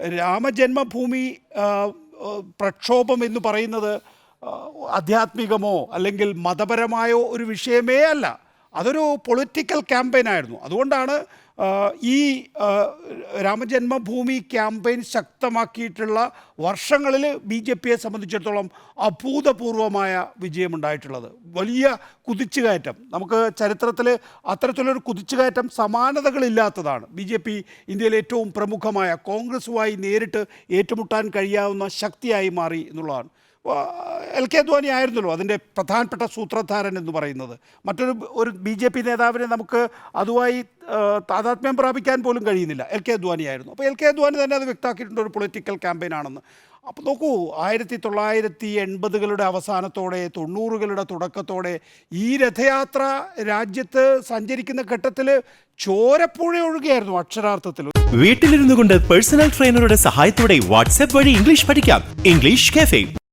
രാമജന്മഭൂമി പ്രക്ഷോഭം എന്ന് പറയുന്നത് ആധ്യാത്മികമോ അല്ലെങ്കിൽ മതപരമായോ ഒരു വിഷയമേ അല്ല. അതൊരു പൊളിറ്റിക്കൽ ക്യാമ്പയിനായിരുന്നു അതുകൊണ്ടാണ് ഈ രാമജന്മഭൂമി ക്യാമ്പയിൻ ശക്തമാക്കിയിട്ടുള്ള വർഷങ്ങളിൽ ബി ജെ പിയെ സംബന്ധിച്ചിടത്തോളം അഭൂതപൂർവമായ വിജയമുണ്ടായിട്ടുള്ളത്. വലിയ കുതിച്ചുകയറ്റം. നമുക്ക് ചരിത്രത്തിൽ അത്തരത്തിലൊരു കുതിച്ചുകയറ്റം സമാനതകളില്ലാത്തതാണ്. ബി ജെ പി ഇന്ത്യയിലെ ഏറ്റവും പ്രമുഖമായ കോൺഗ്രസുമായി നേരിട്ട് ഏറ്റുമുട്ടാൻ കഴിയാവുന്ന ശക്തിയായി മാറി എന്നുള്ളതാണ്. എൽ കെ അദ്വാനി ആയിരുന്നല്ലോ അതിന്റെ പ്രധാനപ്പെട്ട സൂത്രധാരൻ എന്ന് പറയുന്നത്. മറ്റൊരു ഒരു ബി ജെ പി നേതാവിനെ നമുക്ക് അതുമായി താതാത്മ്യം പ്രാപിക്കാൻ പോലും കഴിയുന്നില്ല. എൽ കെ അദ്വാനി ആയിരുന്നു. അപ്പോൾ എൽ കെ അദ്വാനി തന്നെ അത് വ്യക്തമാക്കിയിട്ടുണ്ട് ഒരു പൊളിറ്റിക്കൽ ക്യാമ്പയിൻ ആണെന്ന്. അപ്പോൾ നോക്കൂ ആയിരത്തി തൊള്ളായിരത്തി എൺപതുകളുടെ അവസാനത്തോടെ തൊണ്ണൂറുകളുടെ തുടക്കത്തോടെ ഈ രഥയാത്ര രാജ്യത്ത് സഞ്ചരിക്കുന്ന ഘട്ടത്തിൽ ചോരപ്പുഴ ഒഴുകയായിരുന്നു അക്ഷരാർത്ഥത്തിൽ. വീട്ടിലിരുന്നു കൊണ്ട് പേഴ്സണൽ ട്രെയിനറുടെ സഹായത്തോടെ വാട്സ്ആപ്പ് വഴി ഇംഗ്ലീഷ് പഠിക്കാം. English cafe